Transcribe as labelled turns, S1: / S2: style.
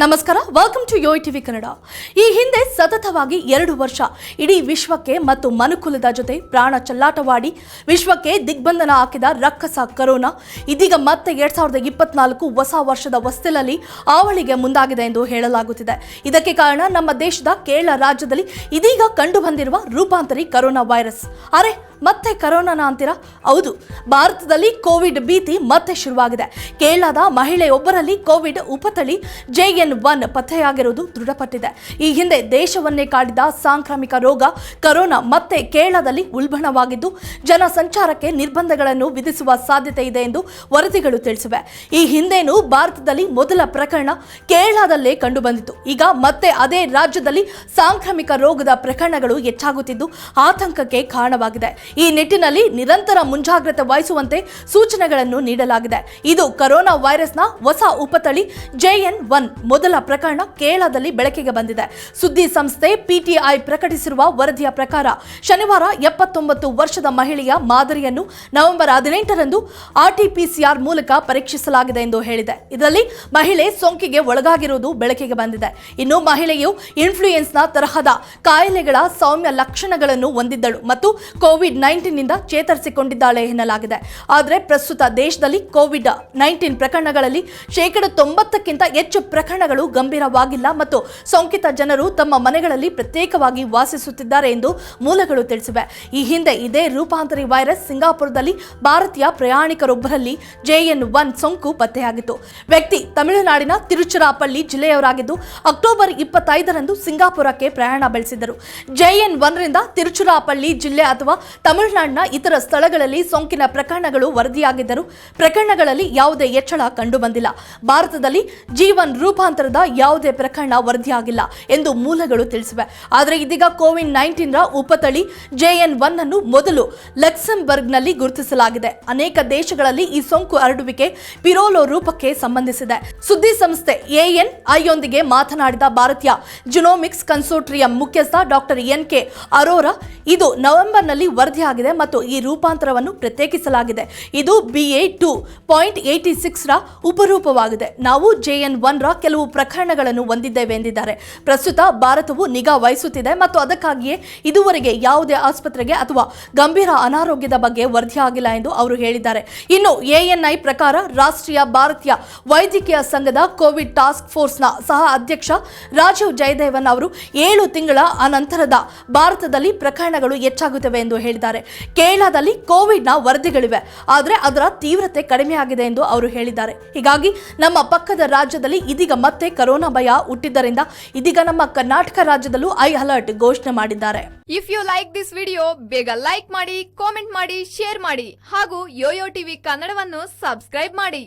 S1: ನಮಸ್ಕಾರ welcome to Yo TV Kannada. ಈ ಹಿಂದೆ ಸತತವಾಗಿ ಎರಡು ವರ್ಷ ಇಡೀ ವಿಶ್ವಕ್ಕೆ ಮತ್ತು ಮನುಕುಲದ ಜೊತೆ ಪ್ರಾಣ ಚಲ್ಲಾಟವಾಡಿ ವಿಶ್ವಕ್ಕೆ ದಿಗ್ಬಂಧನ ಹಾಕಿದ ರಕ್ಕಸ ಕರೋನಾ, ಇದೀಗ ಮತ್ತೆ ಎರಡ್ ಸಾವಿರದ ಇಪ್ಪತ್ನಾಲ್ಕು ಹೊಸ ವರ್ಷದ ಹೊಸ್ತಿಲಲ್ಲಿ ಆವಳಿಗೆ ಮುಂದಾಗಿದೆ ಎಂದು ಹೇಳಲಾಗುತ್ತಿದೆ. ಇದಕ್ಕೆ ಕಾರಣ ನಮ್ಮ ದೇಶದ ಕೇರಳ ರಾಜ್ಯದಲ್ಲಿ ಇದೀಗ ಕಂಡು ಬಂದಿರುವ ರೂಪಾಂತರಿ ಕರೋನಾ ವೈರಸ್. ಅರೆ ಮತ್ತೆ ಕರೋನಾನ ಅಂತೀರಾ? ಹೌದು. ಭಾರತದಲ್ಲಿ ಕೋವಿಡ್ ಭೀತಿ ಮತ್ತೆ ಶುರುವಾಗಿದೆ. ಕೇರಳದ ಮಹಿಳೆಯೊಬ್ಬರಲ್ಲಿ ಕೋವಿಡ್ ಉಪತಳಿ ಜೆ ಎನ್ ಒನ್ ಪತ್ತೆಯಾಗಿರುವುದು ದೃಢಪಟ್ಟಿದೆ. ಈ ಹಿಂದೆ ದೇಶವನ್ನೇ ಕಾಡಿದ ಸಾಂಕ್ರಾಮಿಕ ರೋಗ ಕರೋನಾ ಮತ್ತೆ ಕೇರಳದಲ್ಲಿ ಉಲ್ಬಣವಾಗಿದ್ದು ಜನ ಸಂಚಾರಕ್ಕೆ ನಿರ್ಬಂಧಗಳನ್ನು ವಿಧಿಸುವ ಸಾಧ್ಯತೆ ಇದೆ ಎಂದು ವರದಿಗಳು ತಿಳಿಸಿವೆ. ಈ ಹಿಂದೆನೂ ಭಾರತದಲ್ಲಿ ಮೊದಲ ಪ್ರಕರಣ ಕೇರಳದಲ್ಲೇ ಕಂಡುಬಂದಿತ್ತು. ಈಗ ಮತ್ತೆ ಅದೇ ರಾಜ್ಯದಲ್ಲಿ ಸಾಂಕ್ರಾಮಿಕ ರೋಗದ ಪ್ರಕರಣಗಳು ಹೆಚ್ಚಾಗುತ್ತಿದ್ದು, ಆತಂಕಕ್ಕೆ ಕಾರಣವಾಗಿದೆ. ಈ ನಿಟ್ಟಿನಲ್ಲಿ ನಿರಂತರ ಮುಂಜಾಗ್ರತೆ ವಹಿಸುವಂತೆ ಸೂಚನೆಗಳನ್ನು ನೀಡಲಾಗಿದೆ. ಇದು ಕೊರೋನಾ ವೈರಸ್ನ ಹೊಸ ಉಪತಳಿ ಜೆಎನ್ ಒನ್ ಮೊದಲ ಪ್ರಕರಣ ಕೇರಳದಲ್ಲಿ ಬೆಳಕಿಗೆ ಬಂದಿದೆ. ಸುದ್ದಿ ಸಂಸ್ಥೆ ಪಿಟಿಐ ಪ್ರಕಟಿಸಿರುವ ವರದಿಯ ಪ್ರಕಾರ ಶನಿವಾರ ಎಪ್ಪತ್ತೊಂಬತ್ತು ವರ್ಷದ ಮಹಿಳೆಯ ಮಾದರಿಯನ್ನು ನವೆಂಬರ್ ಹದಿನೆಂಟರಂದು ಆರ್ಟಿಪಿಸಿಆರ್ ಮೂಲಕ ಪರೀಕ್ಷಿಸಲಾಗಿದೆ ಎಂದು ಹೇಳಿದೆ. ಇದರಲ್ಲಿ ಮಹಿಳೆ ಸೋಂಕಿಗೆ ಒಳಗಾಗಿರುವುದು ಬೆಳಕಿಗೆ ಬಂದಿದೆ. ಇನ್ನು ಮಹಿಳೆಯು ಇನ್ಫ್ಲೂಯೆನ್ಸ್ನ ತರಹದ ಕಾಯಿಲೆಗಳ ಸೌಮ್ಯ ಲಕ್ಷಣಗಳನ್ನು ಹೊಂದಿದ್ದಳು ಮತ್ತು ಕೋವಿಡ್ ನೈನ್ಟೀನ್ನಿಂದ ಚೇತರಿಸಿಕೊಂಡಿದ್ದಾಳೆ ಎನ್ನಲಾಗಿದೆ. ಆದರೆ ಪ್ರಸ್ತುತ ದೇಶದಲ್ಲಿ ಕೋವಿಡ್ ನೈನ್ಟೀನ್ ಪ್ರಕರಣಗಳಲ್ಲಿ ಶೇಕಡ ತೊಂಬತ್ತಕ್ಕಿಂತ ಹೆಚ್ಚು ಪ್ರಕರಣಗಳು ಗಂಭೀರವಾಗಿಲ್ಲ ಮತ್ತು ಸೋಂಕಿತ ಜನರು ತಮ್ಮ ಮನೆಗಳಲ್ಲಿ ಪ್ರತ್ಯೇಕವಾಗಿ ವಾಸಿಸುತ್ತಿದ್ದಾರೆ ಎಂದು ಮೂಲಗಳು ತಿಳಿಸಿವೆ. ಈ ಹಿಂದೆ ಇದೇ ರೂಪಾಂತರಿ ವೈರಸ್ ಸಿಂಗಾಪುರದಲ್ಲಿ ಭಾರತೀಯ ಪ್ರಯಾಣಿಕರೊಬ್ಬರಲ್ಲಿ ಜೆಎನ್ ಒನ್ ಸೋಂಕು ಪತ್ತೆಯಾಗಿತ್ತು. ವ್ಯಕ್ತಿ ತಮಿಳುನಾಡಿನ ತಿರುಚಿರಾಪಳ್ಳಿ ಜಿಲ್ಲೆಯವರಾಗಿದ್ದು ಅಕ್ಟೋಬರ್ ಇಪ್ಪತ್ತೈದರಂದು ಸಿಂಗಾಪುರಕ್ಕೆ ಪ್ರಯಾಣ ಬೆಳೆಸಿದ್ದರು. ಜೆಎನ್ ಒನ್ರಿಂದ ತಿರುಚಿರಾಪಳ್ಳಿ ಜಿಲ್ಲೆ ಅಥವಾ ತಮಿಳುನಾಡಿನ ಇತರ ಸ್ಥಳಗಳಲ್ಲಿ ಸೋಂಕಿನ ಪ್ರಕರಣಗಳು ವರದಿಯಾಗಿದ್ದರೂ ಪ್ರಕರಣಗಳಲ್ಲಿ ಯಾವುದೇ ಹೆಚ್ಚಳ ಕಂಡುಬಂದಿಲ್ಲ. ಭಾರತದಲ್ಲಿ ಜೀವನ್ ರೂಪಾಂತರದ ಯಾವುದೇ ಪ್ರಕರಣ ವರದಿಯಾಗಿಲ್ಲ ಎಂದು ಮೂಲಗಳು ತಿಳಿಸಿವೆ. ಆದರೆ ಇದೀಗ ಕೋವಿಡ್ ನೈನ್ಟೀನ್ ರ ಉಪತಳಿ ಜೆಎನ್ ಒನ್ ಅನ್ನು ಮೊದಲು ಲಕ್ಸೆಂಬರ್ಗ್ನಲ್ಲಿ ಗುರುತಿಸಲಾಗಿದೆ. ಅನೇಕ ದೇಶಗಳಲ್ಲಿ ಈ ಸೋಂಕು ಹರಡುವಿಕೆ ಪಿರೋಲೋ ರೂಪಕ್ಕೆ ಸಂಬಂಧಿಸಿದೆ. ಸುದ್ದಿ ಸಂಸ್ಥೆ ಎಎನ್ ಐಯೊಂದಿಗೆ ಮಾತನಾಡಿದ ಭಾರತೀಯ ಜಿನೋಮಿಕ್ಸ್ ಕನ್ಸೋಟ್ರಿಯಂ ಮುಖ್ಯಸ್ಥ ಡಾಕ್ಟರ್ ಎನ್ ಕೆ ಅರೋರಾ, ಇದು ನವೆಂಬರ್ನಲ್ಲಿ ವರದಿಯಾಗಿದೆ ಮತ್ತು ಈ ರೂಪಾಂತರವನ್ನು ಪ್ರತ್ಯೇಕಿಸಲಾಗಿದೆ. ಇದು B A two point eighty six ರ ಉಪರೂಪವಾಗಿದೆ. ನಾವು ಜೆಎನ್ ಒನ್ ರ ಕೆಲವು ಪ್ರಕರಣಗಳನ್ನು ಹೊಂದಿದ್ದೇವೆ ಎಂದಿದ್ದಾರೆ. ಪ್ರಸ್ತುತ ಭಾರತವು ನಿಗಾ ವಹಿಸುತ್ತಿದೆ ಮತ್ತು ಅದಕ್ಕಾಗಿಯೇ ಇದುವರೆಗೆ ಯಾವುದೇ ಆಸ್ಪತ್ರೆಗೆ ಅಥವಾ ಗಂಭೀರ ಅನಾರೋಗ್ಯದ ಬಗ್ಗೆ ವರದಿಯಾಗಿಲ್ಲ ಎಂದು ಅವರು ಹೇಳಿದ್ದಾರೆ. ಇನ್ನು ಎಎನ್ಐ ಪ್ರಕಾರ ರಾಷ್ಟ್ರೀಯ ಭಾರತೀಯ ವೈದ್ಯಕೀಯ ಸಂಘದ ಕೋವಿಡ್ ಟಾಸ್ಕ್ ಫೋರ್ಸ್ನ ಸಹ ಅಧ್ಯಕ್ಷ ರಾಜೀವ್ ಜಯದೇವನ್ ಅವರು ಏಳು ತಿಂಗಳ ಅನಂತರದ ಭಾರತದಲ್ಲಿ ಪ್ರಕರಣಗಳು ಹೆಚ್ಚಾಗುತ್ತವೆ ಎಂದು ಹೇಳಿದ್ದಾರೆ. ಕೇರಳದಲ್ಲಿ ಕೋವಿಡ್ನ ವರದಿಗಳಿವೆ. ಆದರೆ ಅದರ ತೀವ್ರತೆ ಕಡಿಮೆಯಾಗಿದೆ ಎಂದು ಅವರು ಹೇಳಿದ್ದಾರೆ. ಹೀಗಾಗಿ ನಮ್ಮ ಪಕ್ಕದ ರಾಜ್ಯದಲ್ಲಿ ಇದೀಗ ಮತ್ತೆ ಕರೋನಾ ಭಯ ಹುಟ್ಟಿದ್ದರಿಂದ ಇದೀಗ ನಮ್ಮ ಕರ್ನಾಟಕ ರಾಜ್ಯದಲ್ಲೂ ಐ ಅಲರ್ಟ್ ಘೋಷಣೆ ಮಾಡಿದ್ದಾರೆ.
S2: If you like this video ಬೇಗ ಲೈಕ್ ಮಾಡಿ ಕಾಮೆಂಟ್ ಮಾಡಿ ಶೇರ್ ಮಾಡಿ ಹಾಗೂ ಯೋಯೋ ಟಿವಿ ಕನ್ನಡವನ್ನು ಸಬ್ಸ್ಕ್ರೈಬ್ ಮಾಡಿ.